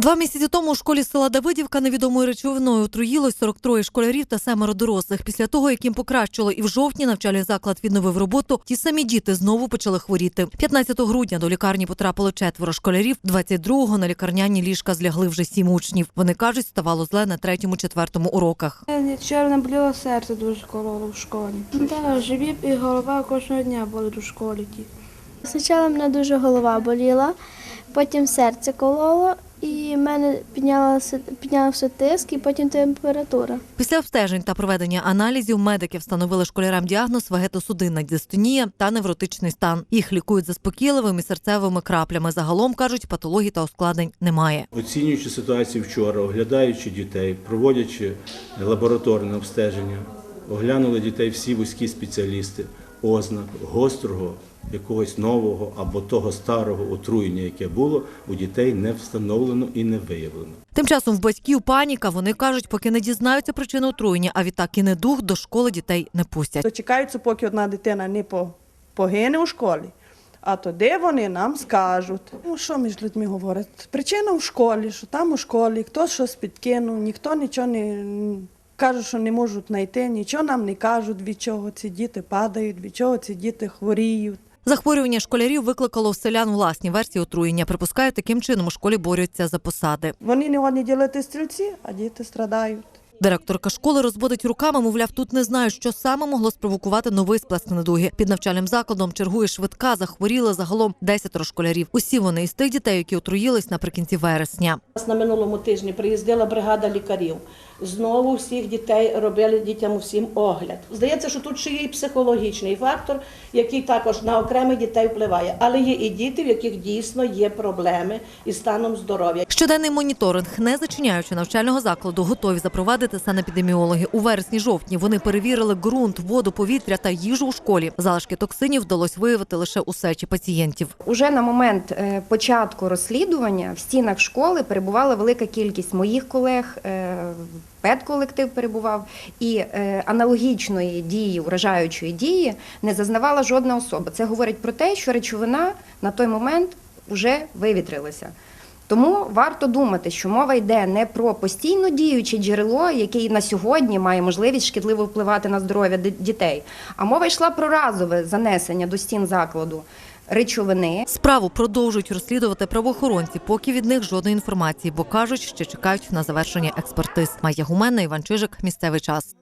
Два місяці тому у школі села Давидівка невідомою речовиною отруїлось 43 школярів та семеро дорослих. Після того, як їм покращило і в жовтні навчальний заклад відновив роботу, ті самі діти знову почали хворіти. 15 грудня до лікарні потрапило четверо школярів. 22-го на лікарняні ліжка злягли вже сім учнів. Вони кажуть, ставало зле на третьому, четвертому уроках. Вчора боліло серце дуже кололо в школі. Так, живіт і голова кожного дня болить у школі. Спочатку мене дуже голова боліла, потім серце кололо, і в мене піднялося, піднявся тиск і потім температура. Після обстежень та проведення аналізів медики встановили школярам діагноз вегетосудинна дистонія та невротичний стан. Їх лікують заспокійливими серцевими краплями. Загалом кажуть, патологій та ускладнень немає. Оцінюючи ситуацію вчора, оглядаючи дітей, проводячи лабораторне обстеження, оглянули дітей всі вузькі спеціалісти, ознак гострого, якогось нового або того старого отруєння, яке було, у дітей не встановлено і не виявлено. Тим часом в батьків паніка. Вони кажуть, поки не дізнаються причини отруєння, а відтак і недух до школи дітей не пустять. Дочекаються, поки одна дитина не погине у школі. А тоді вони нам скажуть, ну що між людьми говорять? Причина в школі, що там у школі хтось щось підкинув, ніхто нічого не каже, що не можуть знайти, нічого нам не кажуть, від чого ці діти падають, від чого ці діти хворіють. Захворювання школярів викликало у селян власні версії отруєння. Припускають, таким чином у школі борються за посади. Вони не годні ділити стрільці, а діти страдають. Директорка школи розводить руками, мовляв, тут не знають, що саме могло спровокувати новий сплеск недуги. Під навчальним закладом чергує швидка, захворіли загалом 10 школярів. Усі вони із тих дітей, які отруїлись наприкінці вересня. На минулому тижні приїздила бригада лікарів. Знову всіх дітей робили дітям усім огляд. Здається, що тут ще є і психологічний фактор, який також на окремих дітей впливає. Але є і діти, в яких дійсно є проблеми із станом здоров'я. Щоденний моніторинг, не зачиняючи навчального закладу, готові запровадити санепідеміологи. У вересні-жовтні вони перевірили ґрунт, воду, повітря та їжу у школі. Залишки токсинів вдалося виявити лише у сечі пацієнтів. Уже на момент е, початку розслідування в стінах школи перебувала велика кількість моїх колег, е, педколектив перебував, і е, аналогічної дії, вражаючої дії не зазнавала жодна особа. Це говорить про те, що речовина на той момент вже вивітрилася. Тому варто думати, що мова йде не про постійно діюче джерело, яке на сьогодні має можливість шкідливо впливати на здоров'я дітей, а мова йшла про разове занесення до стін закладу речовини. Справу продовжують розслідувати правоохоронці, поки від них жодної інформації, бо кажуть, що чекають на завершення експертиз. Майя Гуменна, Іван Чижик, місцевий час.